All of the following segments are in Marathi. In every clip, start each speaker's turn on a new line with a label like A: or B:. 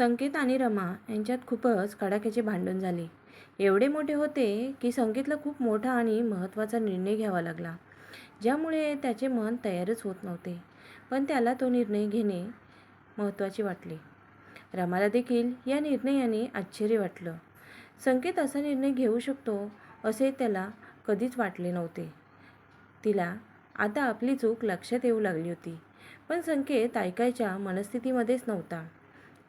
A: संकेत आणि रमा यांच्यात खूपच कडाक्याचे भांडण झाले. एवढे मोठे होते की संकेतला खूप मोठा आणि महत्त्वाचा निर्णय घ्यावा लागला. ज्यामुळे त्याचे मन तयारच होत नव्हते पण त्याला तो निर्णय घेणे महत्त्वाचे वाटले. रमाला देखील या निर्णयाने आश्चर्य वाटलं. संकेत असा निर्णय घेऊ शकतो असे त्याला कधीच वाटले नव्हते. तिला आता आपली चूक लक्षात येऊ लागली होती पण संकेत ऐकायच्या मनस्थितीमध्येच नव्हता.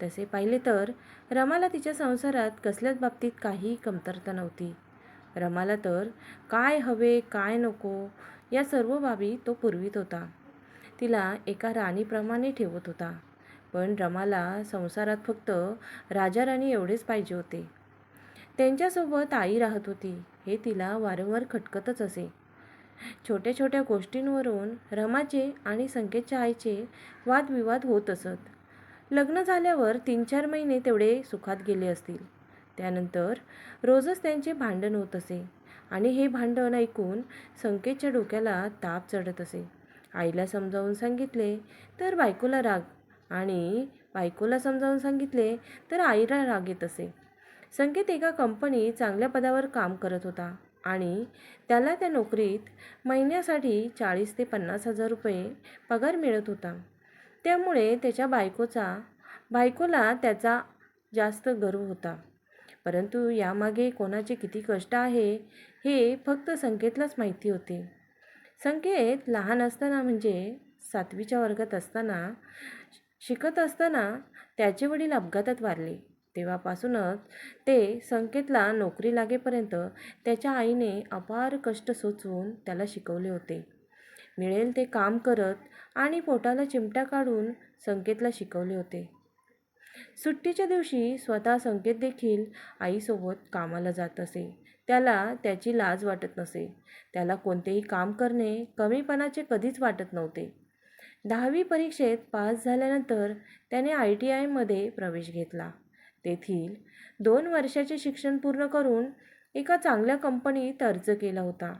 A: तसे पाहिले तर रमाला तिच्या संसारात कसल्याच बाबतीत काही कमतरता नव्हती. रमाला तर काय हवे काय नको या सर्व बाबी तो पुरवीत होता. तिला एका राणीप्रमाणे ठेवत होता. पण रमाला संसारात फक्त राजा राणी एवढेच पाहिजे होते. त्यांच्यासोबत आई राहत होती हे तिला वारंवार खटकतच असे. छोट्या छोट्या गोष्टींवरून रमाचे आणि संकेतच्या आईचे वादविवाद होत असत. लग्न झाल्यावर तीन चार महिने तेवढे सुखात गेले असतील. त्यानंतर रोजच त्यांचे भांडण होत असे आणि हे भांडण ऐकून संकेतच्या डोक्याला ताप चढत असे. आईला समजावून सांगितले तर बायकोला राग. आणि बायकोला समजावून सांगितले तर आईला राग येत असे. संकेत एका कंपनी चांगल्या पदावर काम करत होता आणि त्याला त्या नोकरीत महिन्यासाठी चाळीस ते पन्नास हजार रुपये पगार मिळत होता. त्यामुळे त्याच्या बायकोचा बायकोला त्याचा जास्त गर्व होता. परंतु यामागे कोणाचे किती कष्ट आहे हे फक्त संकेतलाच माहिती होते. संकेत लहान असताना म्हणजे सातवीच्या वर्गात असताना शिकत असताना त्याचे वडील अपघातात वारले. तेव्हापासूनच ते संकेतला नोकरी लागेपर्यंत त्याच्या आईने अपार कष्ट सोचून त्याला शिकवले होते. मिळेल ते काम करत आणि पोटाला चिमटा काढून संकेतला शिकवले होते. सुट्टीच्या दिवशी स्वतः संकेत देखील आईसोबत कामाला जात असे. त्याला त्याची लाज वाटत नसे. त्याला कोणतेही काम करणे कमीपणाचे कधीच वाटत नव्हते. दहावी परीक्षेत पास झाल्यानंतर त्याने आय टी आयमध्ये प्रवेश घेतला. तेथील दोन वर्षाचे शिक्षण पूर्ण करून एका चांगल्या कंपनीत अर्ज केला होता.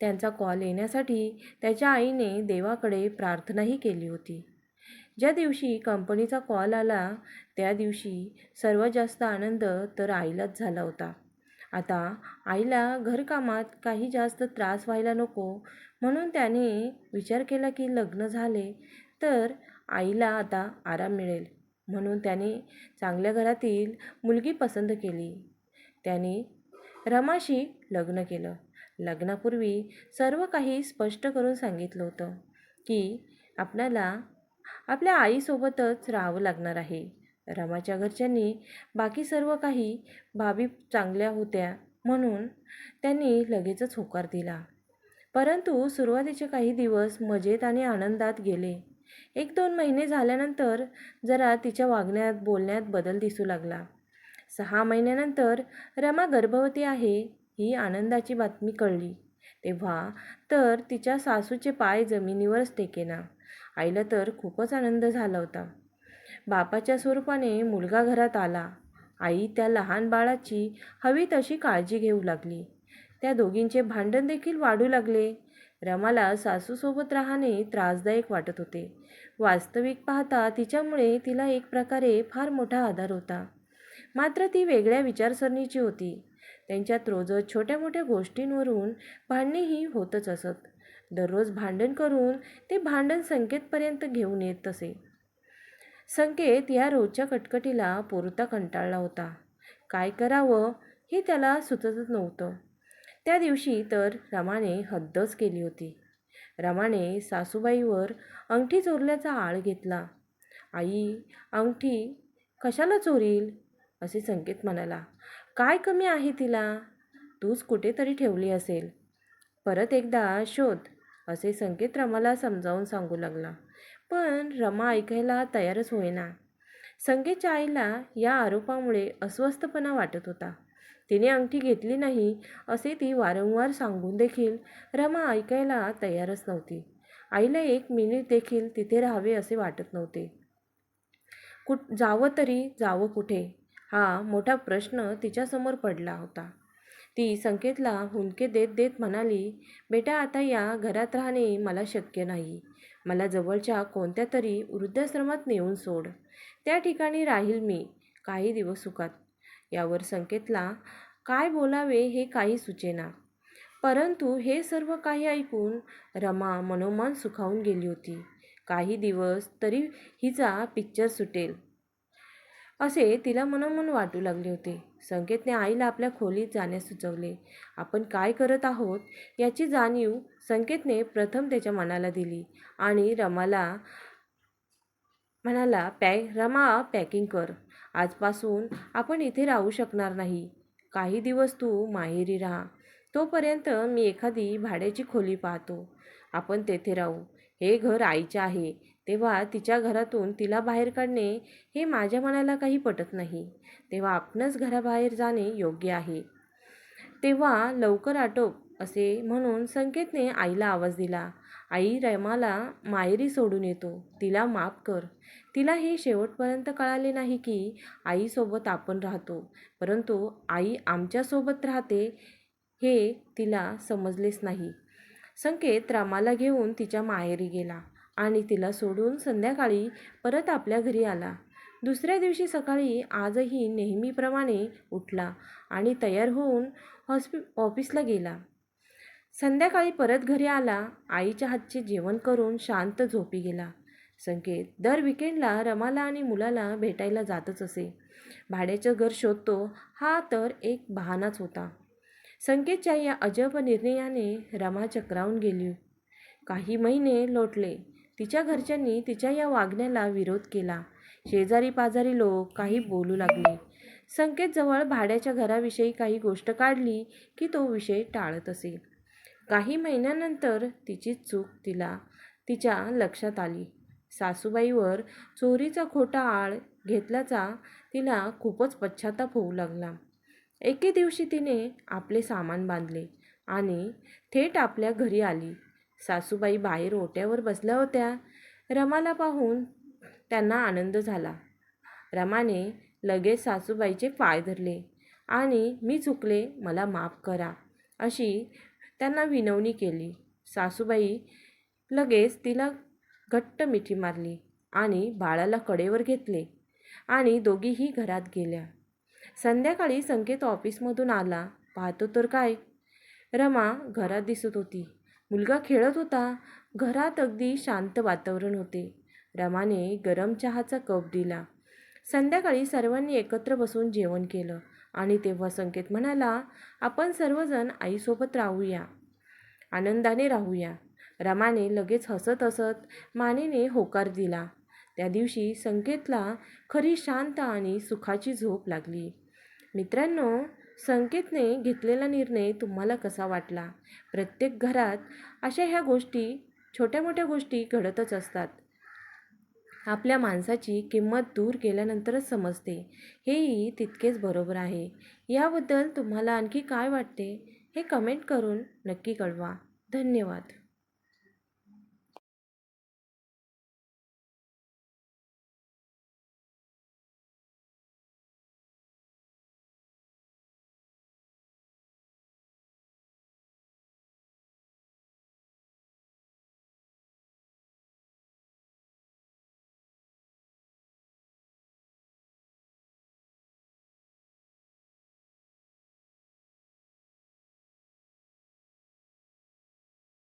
A: त्यांचा कॉल येण्यासाठी त्याच्या आईने देवाकडे प्रार्थनाही केली होती. ज्या दिवशी कंपनीचा कॉल आला त्या दिवशी सर्वात जास्त आनंद तर आईलाच झाला होता. आता आईला घरकामात काही जास्त त्रास व्हायला नको म्हणून त्याने विचार केला की लग्न झाले तर आईला आता आराम मिळेल म्हणून त्याने चांगल्या घरातील मुलगी पसंत केली. त्याने रमाशी लग्न केलं. लग्नापूर्वी सर्व काही स्पष्ट करून सांगितलं होतं की आपल्याला आपल्या आईसोबतच राहावं लागणार आहे. रमाच्या घरच्यांनी बाकी सर्व काही बाबी चांगल्या होत्या म्हणून त्यांनी लगेचच होकार दिला. परंतु सुरुवातीचे काही दिवस मजेत आणि आनंदात गेले. एक दोन महिने झाल्यानंतर जरा तिच्या वागण्यात बोलण्यात बदल दिसू लागला. सहा महिन्यानंतर रमा गर्भवती आहे. ही आनंदाची बातमी कळली. तेव्हा तर तिच्या सासूचे पाय जमिनीवरच टेकेना. आईला तर खूपच आनंद झाला होता. बापाच्या स्वरूपाने मुलगा घरात आला. आई त्या लहान बाळाची हवी तशी काळजी घेऊ लागली. त्या दोघींचे भांडण देखील वाढू लागले. रमाला सासूसोबत राहणे त्रासदायक वाटत होते. वास्तविक पाहता तिच्यामुळे तिला एक प्रकारे फार मोठा आधार होता. मात्र ती वेगळ्या विचारसरणीची होती. त्यांच्यात रोजच छोट्या मोठ्या गोष्टींवरून भांडणेही होतच असत. दररोज भांडण करून ते भांडण संकेतपर्यंत घेऊन येत असे संकेत या रोजच्या कटकटीला पुरता कंटाळला होता. काय करावं हे त्याला सुचतच नव्हतं. त्या दिवशी तर रमाने हद्दच केली होती. रमाने सासूबाईवर अंगठी चोरल्याचा आळ घेतला. आई अंगठी कशाला चोरील? असे संकेत म्हणाला. काय कमी आहे तिला? तूच कुठेतरी ठेवली असेल. परत एकदा शोध असे संकेत रमाला समजावून सांगू लागला. पण रमा ऐकायला तयारच होईना. संकेतच्या आईला या आरोपामुळे अस्वस्थपणा वाटत होता. तिने अंगठी घेतली नाही असे ती वारंवार सांगून देखील रमा ऐकायला तयारच नव्हती. आईला एक मिनिट देखील तिथे राहावे असे वाटत नव्हते. कुठ जावं तरी जावं कुठे. हा मोठा प्रश्न तिच्यासमोर पडला होता. ती संकेतला हुंदके देत देत म्हणाली बेटा आता या घरात राहणे मला शक्य नाही. मला जवळच्या कोणत्या तरी वृद्धाश्रमात नेऊन सोड. त्या ठिकाणी राहील मी. काही दिवस सुखात. यावर संकेतला काय बोलावे हे काही सुचेना. परंतु हे सर्व काही ऐकून रमा मनोमन सुखावून गेली होती. काही दिवस तरी हिचा पिक्चर सुटेल. असे तिला मनोमन वाटू लागले होते. संकेतने आईला आपल्या खोलीत जाण्यास सुचवले. आपण काय करत आहोत याची जाणीव संकेतने प्रथम त्याच्या मनाला दिली आणि रमाला म्हणाला पॅ रमा पॅकिंग कर. आजपासून आपण इथे राहू शकणार नाही. काही दिवस तू माहेरी राहा. तोपर्यंत मी एखादी भाड्याची खोली पाहतो. आपण तेथे राहू. हे घर आईचे आहे. तेव्हा तिच्या घरातून तिला बाहेर काढणे हे माझ्या मनाला काही पटत नाही. तेव्हा आपणच घराबाहेर जाणे योग्य आहे. तेव्हा लवकर आटोप असे म्हणून संकेतने आईला आवाज दिला. आई रमाला माहेरी सोडून येतो. तिला माफ कर. तिला हे शेवटपर्यंत कळाले नाही की आईसोबत आपण राहतो. परंतु आई आमच्यासोबत राहते हे तिला समजलेच नाही. संकेत रामाला घेऊन तिच्या माहेरी गेला. आणि तिला सोडून संध्याकाळी परत आपल्या घरी आला. दुसऱ्या दिवशी सकाळी आजही नेहमीप्रमाणे उठला आणि तयार होऊन हॉस्पि ऑफिसला गेला. संध्याकाळी परत घरी आला. आईच्या हातचे जेवण करून शांत झोपी गेला. संकेत दर विकेंडला रमाला आणि मुलाला भेटायला जातच असे. भाड्याचं घर शोधतो हा तर एक बहानाच होता. संकेतच्या या अजब निर्णयाने रमा चक्रावून गेली. काही महिने लोटले. तिच्या घरच्यांनी तिच्या या वागण्याला विरोध केला. शेजारी पाजारी लोक काही बोलू लागले. संकेतजवळ भाड्याच्या घराविषयी काही गोष्ट काढली की तो विषय टाळत असे. काही महिन्यानंतर तिची चूक तिला तिच्या लक्षात आली. सासूबाईवर चोरीचा खोटा आळ घेतल्याचा तिला खूपच पश्चाताप होऊ लागला. एके दिवशी तिने आपले सामान बांधले आणि थेट आपल्या घरी आली. सासूबाई बाहेर ओट्यावर बसल्या होत्या. रमाला पाहून त्यांना आनंद झाला. रमाने लगेच सासूबाईचे पाय धरले आणि मी चुकले मला माफ करा अशी त्यांना विनवणी केली. सासूबाई लगेच तिला घट्ट मिठी मारली आणि बाळाला कडेवर घेतले आणि दोघीही घरात गेल्या. संध्याकाळी संकेत ऑफिसमधून आला. पाहतो तर काय? रमा घरात दिसत होती. मुलगा खेळत होता. घरात अगदी शांत वातावरण होते. रमाने गरम चहाचा कप दिला. संध्याकाळी सर्वांनी एकत्र बसून जेवण केलं आणि तेव्हा संकेत म्हणाला आपण सर्वजण आईसोबत राहूया. आनंदाने राहूया. रमाने लगेच हसत हसत मानेने होकार दिला. त्या दिवशी संकेतला खरी शांत आणि सुखाची झोप लागली. मित्रांनो संकेतने घेतलेला निर्णय तुम्हाला कसा वाटला? प्रत्येक घरात अशा ह्या गोष्टी छोट्या मोठ्या गोष्टी घडतच असतात. आपल्या माणसाची किंमत दूर केल्यानंतरच समजते. हेही तितकेच बरोबर आहे. याबद्दल तुम्हाला आणखी काय वाटते? हे कमेंट करून नक्की कळवा. धन्यवाद.